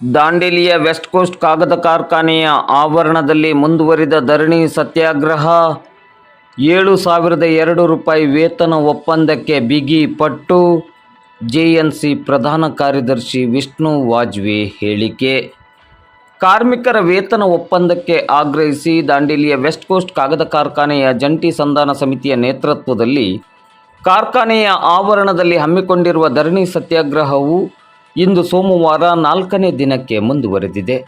ದಾಂಡೇಲಿಯ West coast ಕಾಗದ ಕಾರ್ಖಾನೆಯ ಆವರಣದಲ್ಲಿ ಮುಂದುವರಿದ ಧರಣಿ ಸತ್ಯಾಗ್ರಹ. ಏಳು ಸಾವಿರದ ಎರಡು ರೂಪಾಯಿ ವೇತನ ಒಪ್ಪಂದಕ್ಕೆ ಬಿಗಿ ಪಟ್ಟು. ಜೆಎನ್ಸಿ ಪ್ರಧಾನ ಕಾರ್ಯದರ್ಶಿ ವಿಷ್ಣು ವಾಜ್ವೆ ಹೇಳಿಕೆ. ಕಾರ್ಮಿಕರ ವೇತನ ಒಪ್ಪಂದಕ್ಕೆ ಆಗ್ರಹಿಸಿ ದಾಂಡೇಲಿಯ ವೆಸ್ಟ್ ಕೋಸ್ಟ್ ಕಾಗದ ಕಾರ್ಖಾನೆಯ ಜಂಟಿ ಸಂಧಾನ ಸಮಿತಿಯ ನೇತೃತ್ವದಲ್ಲಿ ಕಾರ್ಖಾನೆಯ ಆವರಣದಲ್ಲಿ ಹಮ್ಮಿಕೊಂಡಿರುವ ಧರಣಿ ಸತ್ಯಾಗ್ರಹವು ಇಂದು ಸೋಮವಾರ ನಾಲ್ಕನೇ ದಿನಕ್ಕೆ ಮುಂದುವರೆದಿದೆ.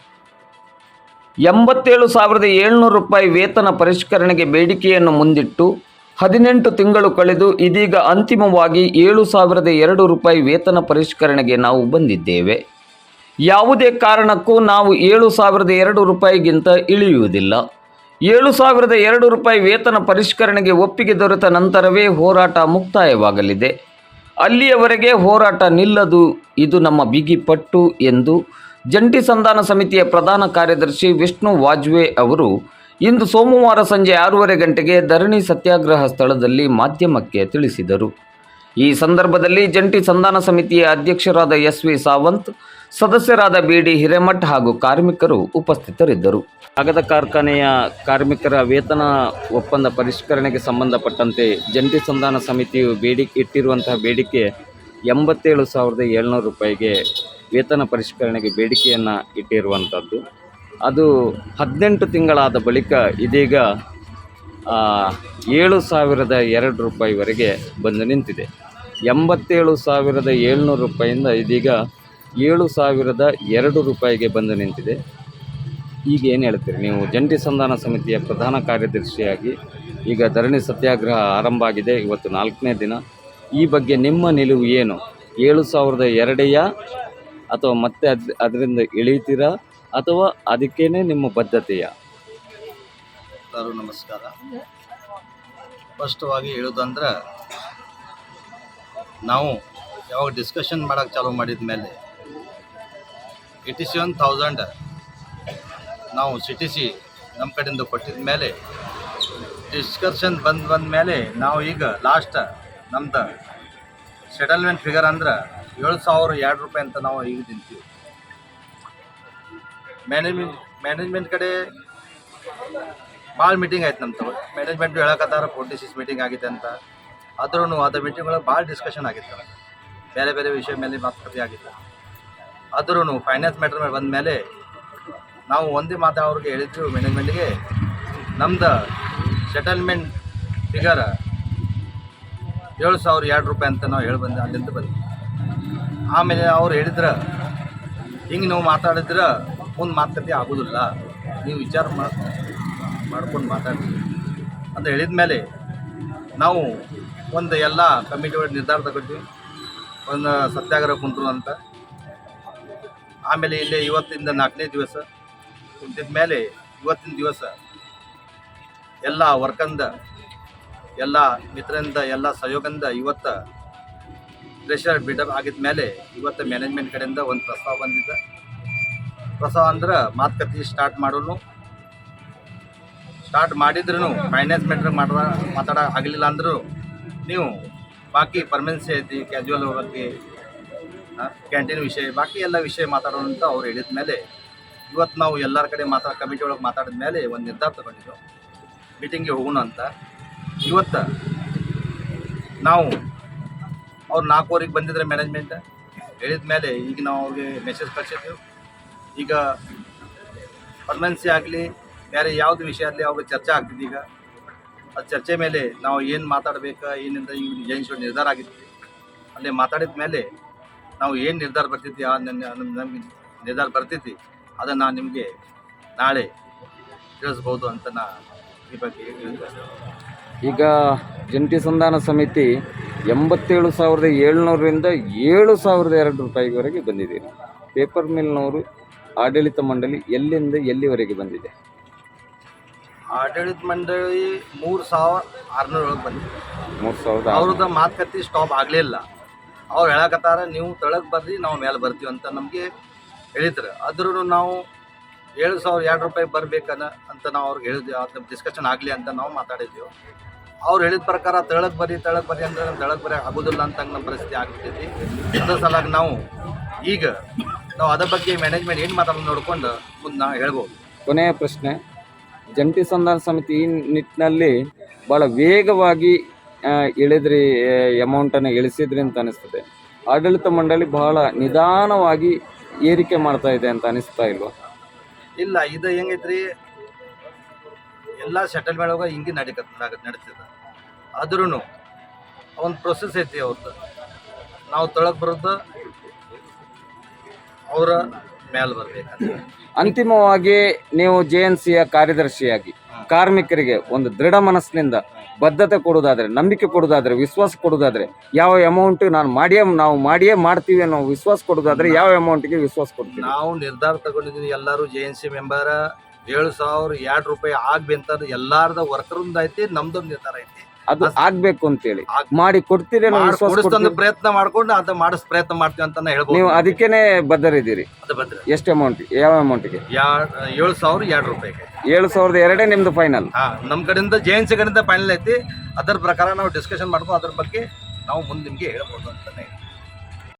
ಎಂಬತ್ತೇಳು ಸಾವಿರದ ಏಳ್ನೂರು ರೂಪಾಯಿ ವೇತನ ಪರಿಷ್ಕರಣೆಗೆ ಬೇಡಿಕೆಯನ್ನು ಮುಂದಿಟ್ಟು ಹದಿನೆಂಟು ತಿಂಗಳು ಕಳೆದು ಇದೀಗ ಅಂತಿಮವಾಗಿ ಏಳು ಸಾವಿರದ ಎರಡು ರೂಪಾಯಿ ವೇತನ ಪರಿಷ್ಕರಣೆಗೆ ನಾವು ಬಂದಿದ್ದೇವೆ. ಯಾವುದೇ ಕಾರಣಕ್ಕೂ ನಾವು ಏಳು ಸಾವಿರದ ಎರಡು ರೂಪಾಯಿಗಿಂತ ಇಳಿಯುವುದಿಲ್ಲ. ಏಳು ಸಾವಿರದ ಎರಡು ರೂಪಾಯಿ ವೇತನ ಪರಿಷ್ಕರಣೆಗೆ ಒಪ್ಪಿಗೆ ದೊರೆತ ನಂತರವೇ ಹೋರಾಟ ಮುಕ್ತಾಯವಾಗಲಿದೆ. ಅಲ್ಲಿಯವರೆಗೆ ಹೋರಾಟ ನಿಲ್ಲದು, ಇದು ನಮ್ಮ ಬಿಗಿ ಪಟ್ಟು ಎಂದು ಜಂಟಿ ಸಂಧಾನ ಸಮಿತಿಯ ಪ್ರಧಾನ ಕಾರ್ಯದರ್ಶಿ ವಿಷ್ಣು ವಾಜ್ವೆ ಅವರು ಇಂದು ಸೋಮವಾರ ಸಂಜೆ ಆರೂವರೆ ಗಂಟೆಗೆ ಧರಣಿ ಸತ್ಯಾಗ್ರಹ ಸ್ಥಳದಲ್ಲಿ ಮಾಧ್ಯಮಕ್ಕೆ ತಿಳಿಸಿದರು. ಈ ಸಂದರ್ಭದಲ್ಲಿ ಜಂಟಿ ಸಂಧಾನ ಸಮಿತಿಯ ಅಧ್ಯಕ್ಷರಾದ ಎಸ್ ವಿ ಸಾವಂತ್ ಸದಸ್ಯರಾದ ಬಿಡಿ ಹಿರೇಮಠ್ ಹಾಗೂ ಕಾರ್ಮಿಕರು ಉಪಸ್ಥಿತರಿದ್ದರು. ಕಾಗದ ಕಾರ್ಖಾನೆಯ ಕಾರ್ಮಿಕರ ವೇತನ ಒಪ್ಪಂದ ಪರಿಷ್ಕರಣೆಗೆ ಸಂಬಂಧಪಟ್ಟಂತೆ ಜಂಟಿ ಸಂಧಾನ ಸಮಿತಿಯು ಬೇಡಿಕೆ ಇಟ್ಟಿರುವಂತಹ ಬೇಡಿಕೆ ಎಂಬತ್ತೇಳು ಸಾವಿರದ ಏಳ್ನೂರು ರೂಪಾಯಿಗೆ ವೇತನ ಪರಿಷ್ಕರಣೆಗೆ ಬೇಡಿಕೆಯನ್ನು ಇಟ್ಟಿರುವಂಥದ್ದು ಅದು ಹದಿನೆಂಟು ತಿಂಗಳಾದ ಬಳಿಕ ಇದೀಗ ಏಳು ಸಾವಿರದ ಎರಡು ರೂಪಾಯಿವರೆಗೆ ಬಂದು ನಿಂತಿದೆ. ಎಂಬತ್ತೇಳು ಸಾವಿರದ ಏಳ್ನೂರು ರೂಪಾಯಿಂದ ಇದೀಗ ಏಳು ಸಾವಿರದ ಎರಡು ರೂಪಾಯಿಗೆ ಬಂದು ನಿಂತಿದೆ. ಈಗ ಏನು ಹೇಳ್ತೀರಿ ನೀವು? ಜಂಟಿ ಸಂಧಾನ ಸಮಿತಿಯ ಪ್ರಧಾನ ಕಾರ್ಯದರ್ಶಿಯಾಗಿ ಈಗ ಧರಣಿ ಸತ್ಯಾಗ್ರಹ ಆರಂಭ ಆಗಿದೆ. ಇವತ್ತು ನಾಲ್ಕನೇ ದಿನ. ಈ ಬಗ್ಗೆ ನಿಮ್ಮ ನಿಲುವು ಏನು? ಏಳು ಸಾವಿರದ ಎರಡೆಯ ಅಥವಾ ಮತ್ತೆ ಅದ್, ಅದರಿಂದ ಇಳಿತೀರಾ? ಅಥವಾ ಅದಕ್ಕೇನೆ ನಿಮ್ಮ ಬದ್ಧತೆಯ? ಎಲ್ಲರೂ ನಮಸ್ಕಾರ. ಸ್ಪಷ್ಟವಾಗಿ ಹೇಳೋದಂದ್ರೆ ನಾವು ಯಾವಾಗ ಡಿಸ್ಕಷನ್ ಮಾಡೋಕ್ಕೆ ಚಾಲೂ ಮಾಡಿದ ಮೇಲೆ ಏಯ್ಟಿ ಒನ್ ತೌಸಂಡ್ ನಾವು ಸಿ ಟಿ ಸಿ ನಮ್ಮ ಕಡೆಯಿಂದ ಕೊಟ್ಟಿದ ಮೇಲೆ ಡಿಸ್ಕರ್ಷನ್ ಬಂದು ಬಂದ ಮೇಲೆ ನಾವು ಈಗ ಲಾಸ್ಟ್ ನಮ್ದು ಸೆಟಲ್ಮೆಂಟ್ ಫಿಗರ್ ಅಂದ್ರೆ ಏಳು ಸಾವಿರ ಎರಡು ರೂಪಾಯಿ ಅಂತ ನಾವು ಈಗ ತಿಂತೀವಿ. ಮ್ಯಾನೇಜ್ಮೆಂಟ್ ಮ್ಯಾನೇಜ್ಮೆಂಟ್ ಕಡೆ ಭಾಳ ಮೀಟಿಂಗ್ ಆಯ್ತು ನಮ್ಮ ತಗೋ ಮ್ಯಾನೇಜ್ಮೆಂಟ್ ಹೇಳಕತ್ತಾರ ಫೋರ್ಟಿ ಸಿಕ್ಸ್ ಮೀಟಿಂಗ್ ಆಗಿದೆ ಅಂತ. ಆದ್ರೂ ಅದ ಮೀಟಿಂಗ್ ಒಳಗೆ ಭಾಳ ಡಿಸ್ಕಷನ್ ಆಗಿತ್ತು ಬೇರೆ ಬೇರೆ ವಿಷಯ ಮೇಲೆ ಮಾತುಕತೆ ಆಗಿತ್ತು. ಆದ್ರೂ ಫೈನಾನ್ಸ್ ಮ್ಯಾಟರ್ ಮೇಲೆ ಬಂದ ಮೇಲೆ ನಾವು ಒಂದೇ ಮಾತು ಅವ್ರಿಗೆ ಹೇಳಿದ್ರು ಮ್ಯಾನೇಜ್ಮೆಂಟ್ಗೆ ನಮ್ದು ಸೆಟಲ್ಮೆಂಟ್ ಫಿಗರ್ ಏಳು ಸಾವಿರ ಎರಡು ರೂಪಾಯಿ ಅಂತ ನಾವು ಹೇಳಿ ಬಂದೆ ಅಲ್ಲಿಂದ ಬಂದ್ವಿ. ಆಮೇಲೆ ಅವ್ರು ಹೇಳಿದ್ರೆ, ಹಿಂಗೆ ನೀವು ಮಾತಾಡಿದ್ರೆ, ಮುಂದೆ ಮಾತುಕತೆ ಆಗೋದಿಲ್ಲ. ನೀವು ವಿಚಾರ ಮಾಡ್ಕೊಂಡು ಮಾತಾಡಿ ಅಂತ ಹೇಳಿದ ಮೇಲೆ ನಾವು ಒಂದು ಎಲ್ಲ ಕಮಿಟಿ ಒಳಗೆ ನಿರ್ಧಾರ ತಗೊಳ್ತೀವಿ ಒಂದು ಸತ್ಯಾಗ್ರಹ ಕುಂತ್ರು ಅಂತ. ಆಮೇಲೆ ಇಲ್ಲೇ ಇವತ್ತಿಂದ ನಾಲ್ಕನೇ ದಿವಸ ಕುಂತಿದ ಮೇಲೆ ಇವತ್ತಿನ ದಿವಸ ಎಲ್ಲ ವರ್ಕಂದ, ಎಲ್ಲ ಮಿತ್ರರಿಂದ ಎಲ್ಲ ಸಹಯೋಗದಿಂದ ಇವತ್ತು ಪ್ರೆಷರ್ ಬಿಲ್ಡಪ್ ಆಗಿದ ಮೇಲೆ ಇವತ್ತು ಮ್ಯಾನೇಜ್ಮೆಂಟ್ ಕಡೆಯಿಂದ ಒಂದು ಪ್ರಸ್ತಾವ ಬಂದಿದ್ದ ಪ್ರಸ್ತಾವ ಅಂದ್ರೆ ಮಾತುಕತೆ ಸ್ಟಾರ್ಟ್ ಮಾಡೋನು. ಸ್ಟಾರ್ಟ್ ಮಾಡಿದ್ರು ಫೈನಾನ್ಸ್ ಮ್ಯಾಟ್ರ್ ಮಾಡುವ ಮಾತಾಡ ಆಗಲಿಲ್ಲ ಅಂದರೂ ನೀವು ಬಾಕಿ ಪರ್ಮನೆನ್ಸಿ ಐತಿ ಕ್ಯಾಜುವಲ್ ಬಗ್ಗೆ ಕ್ಯಾಂಟೀನ್ ವಿಷಯ, ಬಾಕಿ ಎಲ್ಲ ವಿಷಯ ಮಾತಾಡೋಣ ಅಂತ ಅವ್ರು ಹೇಳಿದ ಮೇಲೆ ಇವತ್ತು ನಾವು ಎಲ್ಲರ ಕಡೆ ಮಾತಾಡ ಕಮಿಟಿ ಒಳಗೆ ಮಾತಾಡಿದ ಮೇಲೆ ಒಂದು ನಿರ್ಧಾರ ತಗೊಂಡಿದ್ದೆವು ಮೀಟಿಂಗ್ಗೆ ಹೋಗೋಣ ಅಂತ. ಇವತ್ತು ನಾವು ಅವ್ರು ನಾಲ್ಕೂವರೆಗೆ ಬಂದಿದ್ರೆ ಮ್ಯಾನೇಜ್ಮೆಂಟ್ ಹೇಳಿದ ಮೇಲೆ ಈಗ ನಾವು ಅವ್ರಿಗೆ ಮೆಸೇಜ್ ಕಳಿಸಿದ್ದೆವು ಈಗ ಪರ್ಮನೆನ್ಸಿ ಆಗಲಿ, ಬೇರೆ ಯಾವುದು ವಿಷಯ ಆಗಲಿ ಅವ್ರಿಗೆ ಚರ್ಚೆ ಆಗ್ತಿದೆ ಈಗ. ಆ ಚರ್ಚೆ ಮೇಲೆ ನಾವು ಏನು ಮಾತಾಡಬೇಕಾ ಏನಿಂದ ಈಗ ಜೈನ್ಸ್ ನಿರ್ಧಾರ ಆಗಿತ್ತು ಅಲ್ಲಿ ಮಾತಾಡಿದ ಮೇಲೆ ನಾವು ಏನು ನಿರ್ಧಾರ ಬರ್ತೈತಿ ಆ ನನ್ನ ನಮಗೆ ನಿರ್ಧಾರ ಬರ್ತೈತಿ ಅದನ್ನು ನಾನು ನಿಮಗೆ ನಾಳೆ ತಿಳಿಸ್ಬೋದು ಅಂತ ನಾ ಈ ಬಗ್ಗೆ ಈಗ ಜಂಟಿ ಸಂಧಾನ ಸಮಿತಿ ಎಂಬತ್ತೇಳು ಸಾವಿರದ ಏಳ್ನೂರರಿಂದ ಏಳು ಸಾವಿರದ ಎರಡು ರೂಪಾಯಿವರೆಗೆ ಬಂದಿದೆ. ಪೇಪರ್ ಮಿಲ್ನವರು ಆಡಳಿತ ಮಂಡಳಿ ಎಲ್ಲಿಂದ ಎಲ್ಲಿವರೆಗೆ ಬಂದಿದೆ? ಆಡಳಿತ ಮಂಡಳಿ ಮೂರು ಸಾವಿರ ಆರುನೂರೊಳಗೆ ಬಂದಿದೆ. ಮೂರು ಸಾವಿರದ ಅವ್ರದ್ದು ಮಾತುಕತೆ ಸ್ಟಾಪ್ ಆಗಲಿಲ್ಲ ಅವ್ರು ಹೇಳಕತ್ತಾರ, ನೀವು ತೆಳಗೆ ಬರ್ರಿ, ನಾವು ಮೇಲೆ ಬರ್ತೀವಿ ಅಂತ ನಮಗೆ ಹೇಳಿದ್ರು. ಆದ್ರೂ ನಾವು ಏಳು ಸಾವಿರ ಎರಡು ರೂಪಾಯಿ ಬರ್ಬೇಕನ್ನ ಅಂತ ನಾವು ಅವ್ರಿಗೆ ಹೇಳಿದ್ವಿ. ಅದು ಡಿಸ್ಕಷನ್ ಆಗಲಿ ಅಂತ ನಾವು ಮಾತಾಡಿದ್ವಿ. ಅವ್ರು ಹೇಳಿದ ಪ್ರಕಾರ ತೆಳಗೆ ಬರ್ರಿ ತೆಳಗೆ ಬರ್ರಿ ಅಂದ್ರೆ ತೆಳಗೆ ಬರ್ರಿ ಆಗೋದಿಲ್ಲ ಅಂತ ನಮ್ಮ ಪರಿಸ್ಥಿತಿ ಆಗ್ತೈತಿ ಅದ್ರ ಸಲಾಗಿ ನಾವು ಈಗ ನಾವು ಅದರ ಬಗ್ಗೆ ಮ್ಯಾನೇಜ್ಮೆಂಟ್ ಏನು ಮಾತಾಡೋದು ನೋಡ್ಕೊಂಡು ಮುಂದೆ ನಾವು ಹೇಳ್ಬೋದು. ಕೊನೆಯ ಪ್ರಶ್ನೆ, ಜಂಟಿ ಸಂಧಾನ ಸಮಿತಿ ಈ ನಿಟ್ಟಿನಲ್ಲಿ ಭಾಳ ವೇಗವಾಗಿ ಇಳಿದ್ರಿ ಅಮೌಂಟನ್ನು ಇಳಿಸಿದ್ರಿ ಅಂತ ಅನಿಸ್ತದೆ. ಆಡಳಿತ ಮಂಡಳಿ ಬಹಳ ನಿಧಾನವಾಗಿ ಏರಿಕೆ ಮಾಡ್ತಾ ಇದೆ ಅಂತ ಅನಿಸ್ತಾ ಇಲ್ವಾ? ಇಲ್ಲ ಇದು ಹೆಂಗೈತ್ರಿ? ಎಲ್ಲ ಸೆಟಲ್ ಮಾಡುವಾಗ ಹಿಂಗೆ ನಡೀಕ ನಡೀತದೆ. ಆದ್ರೂ ಒಂದು ಪ್ರೊಸೆಸ್ ಐತಿ ಅವ್ರದ್ದು ನಾವು ತೊಳಗೆ ಬರೋದು ಅವರ ಮೇಲೆ ಬರ್ಬೇಕಂತ. ಅಂತಿಮವಾಗಿ ನೀವು ಜೆ ಎನ್ ಸಿಯ ಕಾರ್ಯದರ್ಶಿಯಾಗಿ ಕಾರ್ಮಿಕರಿಗೆ ಒಂದು ದೃಢ ಮನಸ್ಸಿನಿಂದ ಬದ್ಧತೆ ಕೊಡೋದಾದರೆ ನಂಬಿಕೆ ಕೊಡೋದಾದರೆ ವಿಶ್ವಾಸ ಕೊಡೋದಾದರೆ ಯಾವ ಅಮೌಂಟ್ ನಾನು ಮಾಡಿಯೇ, ನಾವು ಮಾಡಿಯೇ ಮಾಡ್ತೀವಿ ಅನ್ನೋ ವಿಶ್ವಾಸ ಕೊಡೋದಾದರೆ ಯಾವ ಅಮೌಂಟ್ಗೆ ವಿಶ್ವಾಸ ಕೊಡ್ತೀವಿ? ನಾವು ನಿರ್ಧಾರ ತಗೊಂಡಿದ್ದೀವಿ ಎಲ್ಲರೂ ಜೆ ಎನ್ ಸಿ ಮೆಂಬರ್ ಏಳು ಸಾವಿರ, ಎರಡು ರೂಪಾಯಿ ಆಗ್ಬೇಕಂತ ಎಲ್ಲಾರದ ವರ್ಕರಿಂದ ಐತಿ, ನಮ್ದೊಂದು ನಿರ್ಧಾರ ಐತಿ. ಅದು ಆಗ್ಬೇಕು ಅಂತೇಳಿ. ಹೇಳಿ ಮಾಡಿ ಕೊಡ್ತೀರಿ ಅನ್ನೋ ಮಾಡ್- ವಿಶ್ವಾಸ ಪ್ರಯತ್ನ ಮಾಡ್ಕೊಂಡು ಅದ ಮಾಡಿಸ್ ಪ್ರಯತ್ನ ಮಾಡ್ತೀವಿ ಅಂತ ಹೇಳ್ಬೋದು. ನೀವು ಅದಕ್ಕೇನೆ ಬದ್ಧರಿದ್ದೀರಿ. ಅದು ಬಂದ್ರೆ ಎಷ್ಟು ಅಮೌಂಟ್ ಯಾವ ಅಮೌಂಟ್ಗೆ ಏಳು ಸಾವಿರ ಎರಡು ರೂಪಾಯಿಗೆ ಏಳು ಸಾವಿರದ ಎರಡೇ ನಿಮ್ದು ಫೈನಲ್ ಹಾ ನಮ್ಮ ಕಡೆಯಿಂದ ಜೆ ಎನ್ ಸಿ ಕಡೆಯಿಂದ ಫೈನಲ್ ಐತಿ. ಅದರ ಪ್ರಕಾರ ನಾವು ಡಿಸ್ಕಷನ್ ಮಾಡ್ಕೊಂಡು ಅದ್ರ ಬಗ್ಗೆ ನಾವು ಮುಂದೆ ನಿಮಗೆ ಹೇಳ್ಬೋದು ಅಂತಾನೆ